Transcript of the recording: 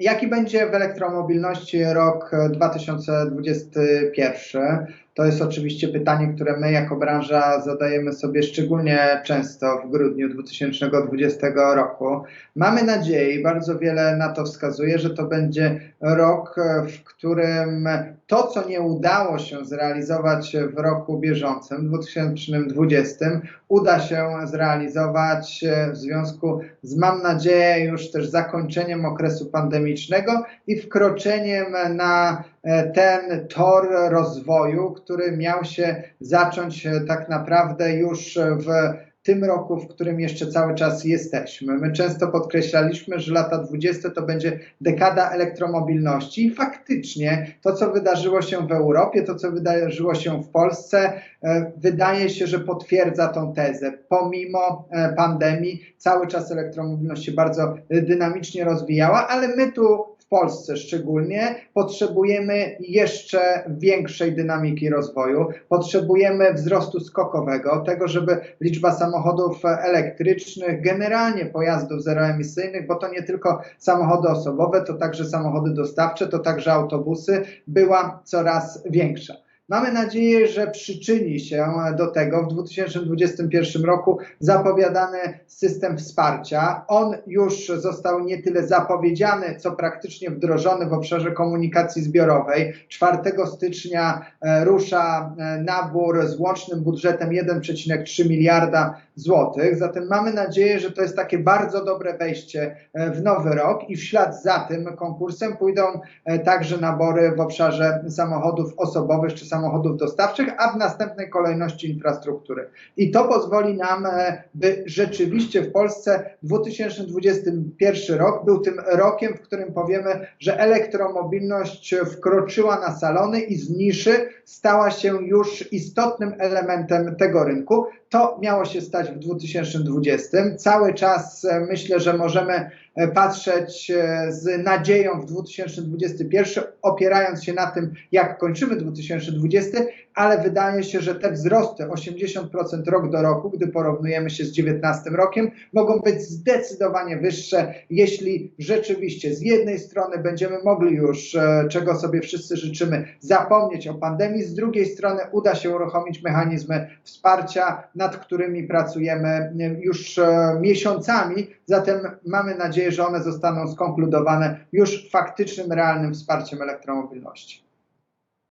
Jaki będzie w elektromobilności rok 2021? To jest oczywiście pytanie, które my jako branża zadajemy sobie szczególnie często w grudniu 2020 roku. Mamy nadzieję i bardzo wiele na to wskazuje, że to będzie rok, w którym to, co nie udało się zrealizować w roku bieżącym, 2020, uda się zrealizować w związku z, mam nadzieję, już też zakończeniem okresu pandemicznego i wkroczeniem na E, ten tor rozwoju, który miał się zacząć e, tak naprawdę już w tym roku, w którym jeszcze cały czas jesteśmy. My często podkreślaliśmy, że lata 20 to będzie dekada elektromobilności i faktycznie to, co wydarzyło się w Europie, to, co wydarzyło się w Polsce, e, wydaje się, że potwierdza tą tezę. Pomimo pandemii cały czas elektromobilność się bardzo dynamicznie rozwijała, ale my tu Polsce szczególnie, potrzebujemy jeszcze większej dynamiki rozwoju, potrzebujemy wzrostu skokowego, tego, żeby liczba samochodów elektrycznych, generalnie pojazdów zeroemisyjnych, bo to nie tylko samochody osobowe, to także samochody dostawcze, to także autobusy, była coraz większa. Mamy nadzieję, że przyczyni się do tego w 2021 roku zapowiadany system wsparcia. On już został nie tyle zapowiedziany, co praktycznie wdrożony w obszarze komunikacji zbiorowej. 4 stycznia e, rusza e, nabór z łącznym budżetem 1,3 miliarda złotych. Zatem mamy nadzieję, że to jest takie bardzo dobre wejście e, w nowy rok i w ślad za tym konkursem pójdą także nabory w obszarze samochodów osobowych czy samochodów samochodów dostawczych, a w następnej kolejności infrastruktury. I to pozwoli nam, e, by rzeczywiście w Polsce 2021 rok był tym rokiem, w którym powiemy, że elektromobilność wkroczyła na salony i z niszy stała się już istotnym elementem tego rynku. To miało się stać w 2020. Cały czas e, myślę, że możemy patrzeć e, z nadzieją w 2021, opierając się na tym, jak kończymy 2020, ale wydaje się, że te wzrosty 80% rok do roku, gdy porównujemy się z 2019 rokiem, mogą być zdecydowanie wyższe, jeśli rzeczywiście z jednej strony będziemy mogli już, czego sobie wszyscy życzymy, zapomnieć o pandemii, z drugiej strony uda się uruchomić mechanizmy wsparcia nad którymi pracujemy już e, miesiącami, zatem mamy nadzieję, że one zostaną skonkludowane już faktycznym, realnym wsparciem elektromobilności.